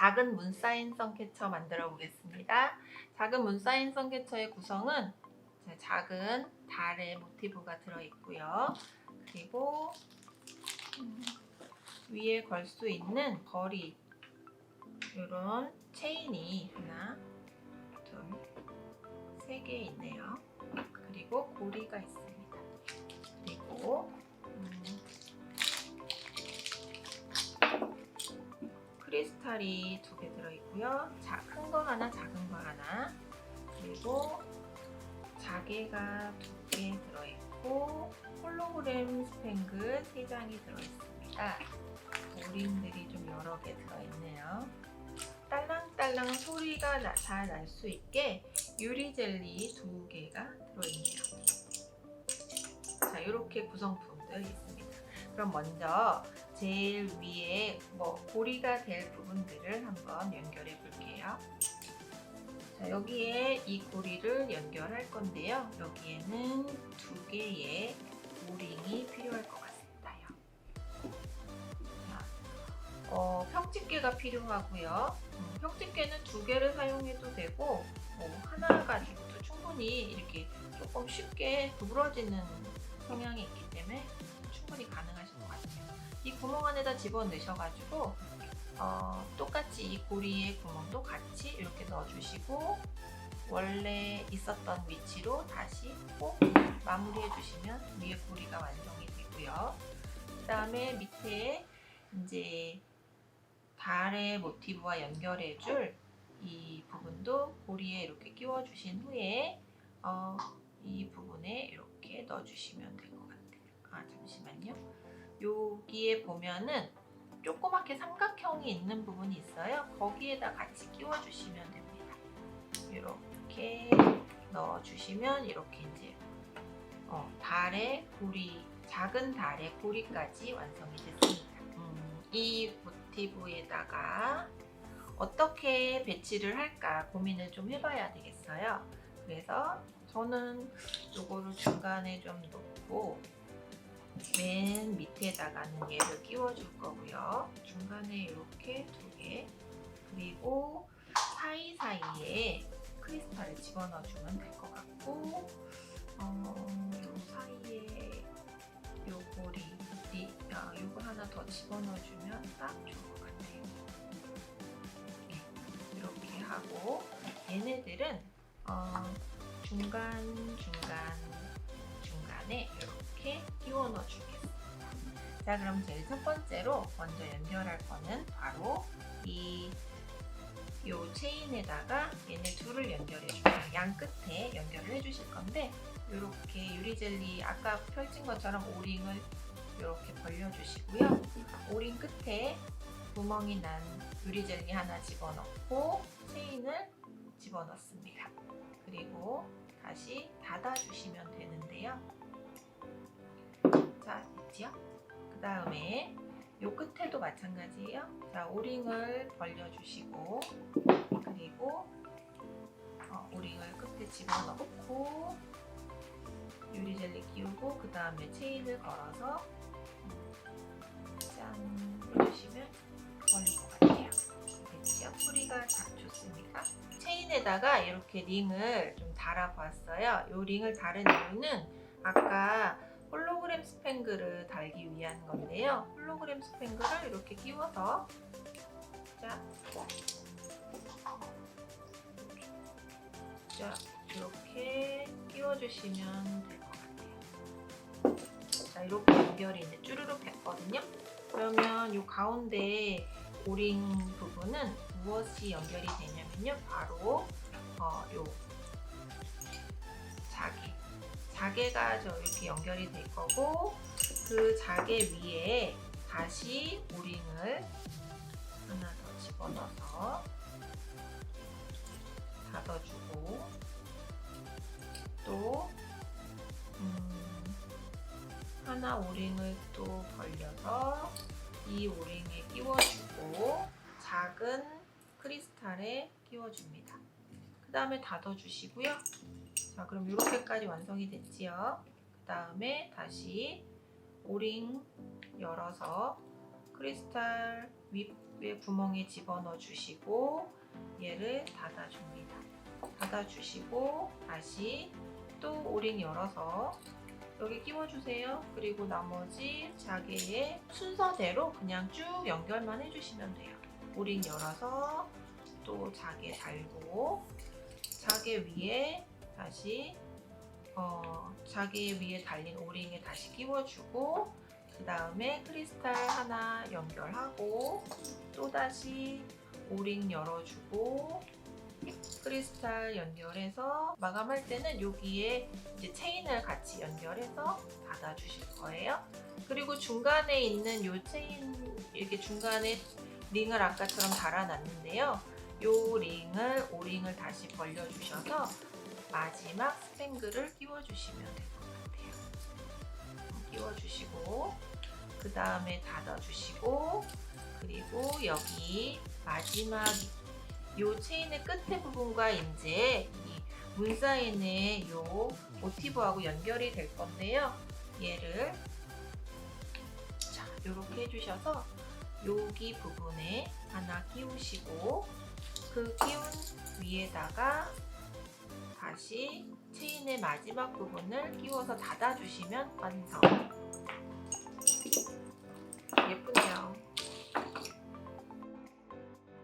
작은 문사인 선캐쳐 만들어 보겠습니다. 작은 문사인 선캐쳐의 구성은 자, 작은 달의 모티브가 들어 있고요. 그리고 음, 위에 걸 수 있는 거리 이런 체인이 하나, 둘, 세 개 있네요. 그리고 고리가 있습니다. 그리고 크리스탈이 두 개 들어있고요. 큰거 하나, 작은 거 하나. 그리고 자개가 두 개 들어있고 홀로그램 스팽글 세 장이 들어있습니다. 오림들이 좀 여러 개 들어있네요. 딸랑딸랑 소리가 잘 날 수 있게 유리 젤리 두 개가 들어있네요. 자, 이렇게 구성품들 있습니다. 그럼 먼저 제일 위에 뭐 고리가 될 부분들을 한번 연결해 볼게요. 자, 여기에 이 고리를 연결할 건데요. 여기에는 두 개의 오링이 필요할 것 같습니다요. 자, 어, 평집게가 필요하고요. 음, 평집게는 두 개를 사용해도 되고 뭐 하나 가지고도 충분히 이렇게 조금 쉽게 구부러지는 성향이 있기 때문에 충분히 가능하실 것 같아요. 이 구멍 안에다 집어 넣으셔가지고 어, 똑같이 이 고리의 구멍도 같이 이렇게 넣어주시고 원래 있었던 위치로 다시 꼭 마무리해 주시면 위에 고리가 완성이 되고요. 그 다음에 밑에 이제 달의 모티브와 연결해 줄 이 부분도 고리에 이렇게 끼워 주신 후에 어, 이 부분에 이렇게 넣어 주시면 될것 같아요. 아 잠시만요. 여기에 보면은 조그맣게 삼각형이 있는 부분이 있어요. 거기에다 같이 끼워 주시면 됩니다. 이렇게 넣어 주시면 이렇게 이제 어, 달의 고리 작은 달의 고리까지 완성이 됐습니다. 음, 이 모티브에다가 어떻게 배치를 할까 고민을 좀 해봐야 되겠어요. 그래서 저는 이거를 중간에 좀 놓고 맨 밑에다가는 얘를 끼워줄 거고요. 중간에 이렇게 두 개, 그리고 사이사이에 크리스탈을 집어넣어주면 될 것 같고, 어, 요 사이에 요 고리, 이, 아, 요거 하나 더 집어넣어주면 딱 좋을 것 같아요. 이렇게 하고, 얘네들은 어, 중간, 중간, 중간에 이렇게 끼워 넣어 주겠습니다. 자, 그럼 제일 첫 번째로 먼저 연결할 거는 바로 이 요 체인에다가 얘네 둘을 연결해 줄게요. 양 끝에 연결을 해 주실 건데 이렇게 유리 젤리 아까 펼친 것처럼 오링을 이렇게 벌려 주시고요. 오링 끝에 구멍이 난 유리 젤리 하나 집어넣고 체인을 집어넣습니다. 그리고 다시 닫아 주시면 되는데요. 자, 됐지요? 그 다음에 요 끝에도 마찬가지예요. 자, 오링을 벌려주시고 그리고 어, 오링을 끝에 집어넣고 유리 젤리 끼우고 그 다음에 체인을 걸어서 짠 해주시면 걸릴 것 같아요. 됐지요? 소리가 참 좋습니까? 체인에다가 이렇게 링을 좀 달아봤어요. 이 링을 다른 이유는 아까 홀로그램 스팽글을 달기 위한 건데요. 홀로그램 스팽글을 이렇게 끼워서 자, 자 이렇게 끼워주시면 될 것 같아요. 자 이렇게 연결이 이제 쭈르륵 됐거든요. 그러면 이 가운데 오링 부분은 무엇이 연결이 되냐면요. 바로 어, 요 자개. 자개가 저 이렇게 연결이 될 거고 그 자개 위에 다시 오링을 하나 더 집어넣어서 닫아주고 또 음, 하나 오링을 또 벌려서 이 오링에 끼워주고 작은 크리스탈에 끼워줍니다. 그 다음에 닫아주시고요. 자, 그럼 이렇게까지 완성이 됐지요. 그 다음에 다시 오링 열어서 크리스탈 윗 위에 구멍에 집어넣어 주시고 얘를 닫아줍니다. 닫아주시고 다시 또 오링 열어서 여기 끼워주세요. 그리고 나머지 자개의 순서대로 그냥 쭉 연결만 해주시면 돼요. 오링 열어서 또 자개 달고 자개 위에 다시 어, 자개 위에 달린 오링에 다시 끼워주고 그 다음에 크리스탈 하나 연결하고 또 다시 오링 열어주고 크리스탈 연결해서 마감할 때는 여기에 이제 체인을 같이 연결해서 닫아 주실 거예요. 그리고 중간에 있는 요 체인 이렇게 중간에 링을 아까처럼 달아놨는데요. 요 링을 오링을 다시 벌려 주셔서 마지막 스팽글을 끼워 주시면 될 것 같아요. 끼워 주시고 그 다음에 닫아 주시고 그리고 여기 마지막 요 체인의 끝에 부분과 이제 이 문사인의 요 모티브하고 연결이 될 건데요. 얘를 자 이렇게 해주셔서 여기 부분에 하나 끼우시고 그 끼운 위에다가 다시 체인의 마지막 부분을 끼워서 닫아주시면 완성. 예쁘네요.